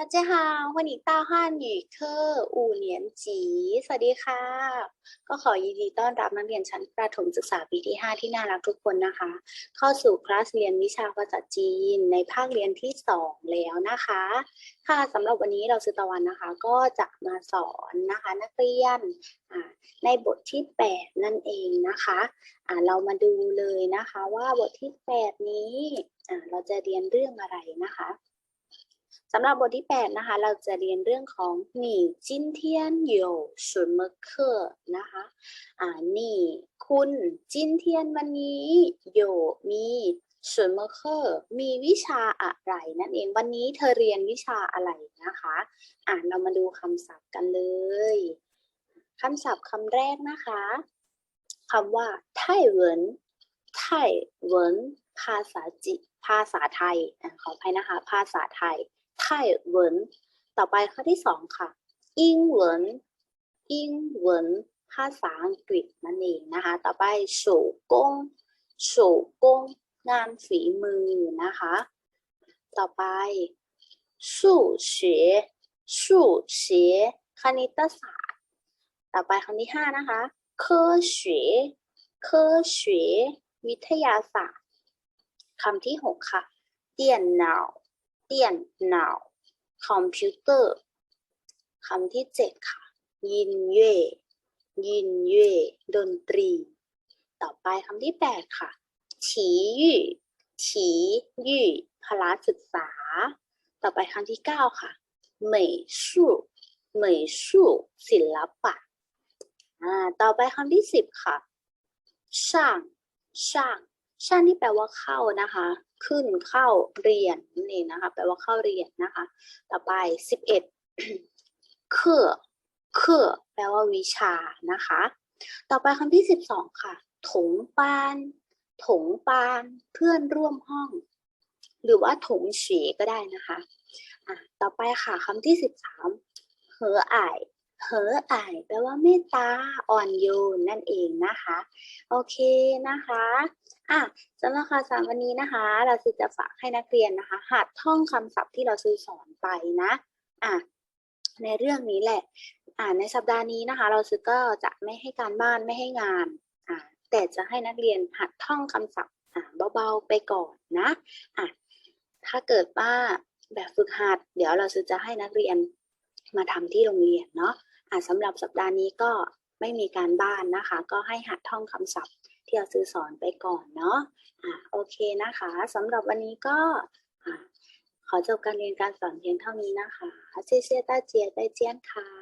大家好，欢迎到汉语课五年级สวัสดีค่ะ ก็ขอยินดีต้อนรับนักเรียนชั้นประถมศึกษาปีที่ 5 ที่น่ารักทุกคนนะคะ เข้าสู่คลาสเรียนวิชาภาษาจีนในภาคเรียนที่ 2 แล้วนะคะ ค่ะสำหรับวันนี้เราซื้อตะวันนะคะ ก็จะมาสอนนะคะ นักเรียนอ่าในบทที่ 8 นั่นเองนะคะอ่าเรามาดูเลยนะคะว่าบทที่ 8 นี้อ่าเราจะเรียนเรื่องอะไรนะคะ สำหรับบทที่ 8 นะคะ เราจะเรียนเรื่องของ你今天有什么课นะคะอ่านี่คุณ今天วันนี้有มี什么课มีวิชาอะไรนั่นเองวันนี้เธอเรียนวิชาอะไรนะคะ อ่าเรามาดูคำศัพท์กันเลยคำศัพท์คำแรกนะคะคำว่าไต้หวันไต้หวันภาษาจีภาษาไทยอ่าขออภัยนะคะ ภาษาไทย ไทเหวินต่อไปข้อที่สองค่ะอิงเหวนอิงเหวนภาษาอังกฤษนั่นเองนะคะ ต่อไปโฉกงโฉกงงานฝีมือนะคะ ต่อไปสูเฉคณิตศาสตร์ ต่อไปข้อที่ห้านะคะเคเฉเคเฉวิทยาศาสตร์คำที่หกค่ะเตียนหนาว 电脑电脑คอมพิวเตอร์คำที่เจ็ดค่ะยินเย่ยินเย่ดนตรี ต่อไปคำที่แปดค่ะฉียู่ฉียู่พละศึกษา ต่อไปคำที่เก้าค่ะเหมยสู้เหมยสู้ศิลปะอ่าต่อไปคำที่สิบค่ะช่างช่าง ช่างที่แปลว่าเข้านะคะ ขึ้นเข้าเรียนนั่นะคะ แปลว่าเข้าเรียนนะคะ ต่อไปสิบเอ็ดเคอเคอแปลว่าวิชานะคะ ต่อไปคำที่สิบสองค่ะ ถงปาน ถงปานเพื่อนร่วมห้อง หรือว่าถงเฉก็ได้นะคะอะต่อไปค่ะคำที่สิบสามเหออ่ายเหออ่ายแปลว่าเมตตาอ่อนโยนนั่นเองนะคะ โอเคนะคะ อะสำหรับข่าวสารวันนี้นะคะ เราซื้อจะฝากให้นักเรียนนะคะ หัดท่องคำศัพท์ที่เราซื้อสอนไปนะอะในเรื่องนี้แหละอ่าในสัปดาห์นี้นะคะ เราซื้อก็จะไม่ให้การบ้านไม่ให้งานอ่าแต่จะให้นักเรียนหัดท่องคำศัพท์อ่าเบาๆไปก่อนนะอะถ้าเกิดว่าแบบฝึกหัด เดี๋ยวเราซื้อจะให้นักเรียนมาทำที่โรงเรียนเนาะอ่าสำหรับสัปดาห์นี้ก็ไม่มีการบ้านนะคะ ก็ให้หัดท่องคำศัพท์ ที่เราซื้อสอนไปก่อนเนาะอะโอเคนะคะสำหรับวันนี้ก็อขอจบการเรียนการสอนเพียงเท่านี้นะคะเชี่ยเชี่ยต้าเจียได้เจียนค่ะ